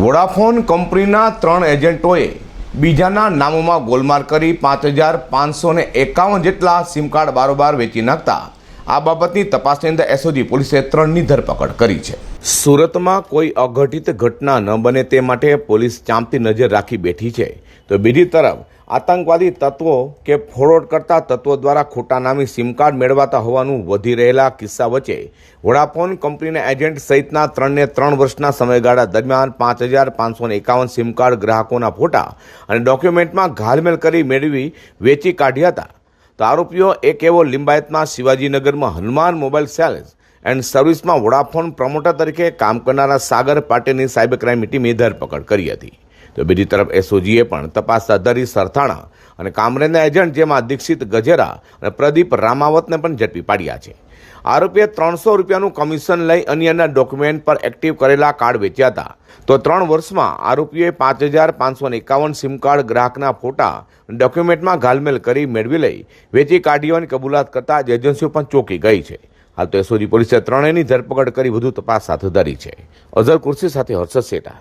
Vodafone કંપનીના ત્રણ એજન્ટોએ બીજાના નામોમાં ગોલમાલ કરી પાંચ હજાર પાંચસો એકાવન જેટલા સિમ કાર્ડ બારોબાર વેચી નાખતા. આ બાબતની તપાસની અંદર એસઓજી પોલીસે ત્રણની ધરપકડ કરી છે. સુરતમાં કોઈ અઘટિત ઘટના ન બને તે માટે પોલીસ ચાંપતી નજર રાખી બેઠી છે. તો બીજી તરફ, આતંકવાદી તત્વો કે ફોરવર્ડ કરતા તત્વો દ્વારા ખોટા નામી સિમ કાર્ડ મેળવાતા હોવાનું વધી રહેલા કિસ્સા વચ્ચે વોડાફોન કંપનીના એજન્ટ સહિતના ત્રણને ત્રણ વર્ષના સમયગાળા દરમિયાન પાંચ હજાર પાંચસો એકાવન સિમ કાર્ડ ગ્રાહકોના ફોટા અને ડોક્યુમેન્ટમાં ઘાલમેલ કરી મેળવી વેચી કાઢ્યા હતા. તો આરોપીઓ એક એવો લિંબાયતમાં શિવાજીનગરમાં હનુમાન મોબાઈલ સેલ્સ એન્ડ સર્વિસમાં વોડાફોન પ્રમોટર તરીકે કામ કરનારા સાગર પાટેલની સાયબર ક્રાઇમ ટીમે ધરપકડ કરી હતી. તો બીજી તરફ એસઓજીએ પણ તપાસ હાથ ધરી સરથાણા અને કામરેના એજન્ટ જેમાં દીક્ષિત ગજેરા અને પ્રદીપ રામાવતને પણ ઝડપી પાડ્યા છે. આરોપીએ ત્રણસો રૂપિયાનું કમિશન લઈ અન્યના ડોક્યુમેન્ટ પર એક્ટિવ કરેલા કાર્ડ વેચ્યા હતા. તો ત્રણ વર્ષમાં આરોપીએ પાંચ હજાર પાંચસો એકાવન સિમ કાર્ડ ગ્રાહકના ફોટા ડોક્યુમેન્ટમાં ઘાલમેલ કરી મેળવી લઈ વેચી કાઢવાની કબૂલાત કરતા જ એજન્સીઓ પણ ચોંકી ગઈ છે. હાલ તો એસઓજી પોલીસે ત્રણેયની ધરપકડ કરી વધુ તપાસ હાથ ધરી છે. અઝર કુર્સી સાથે હર્ષદ શેઠા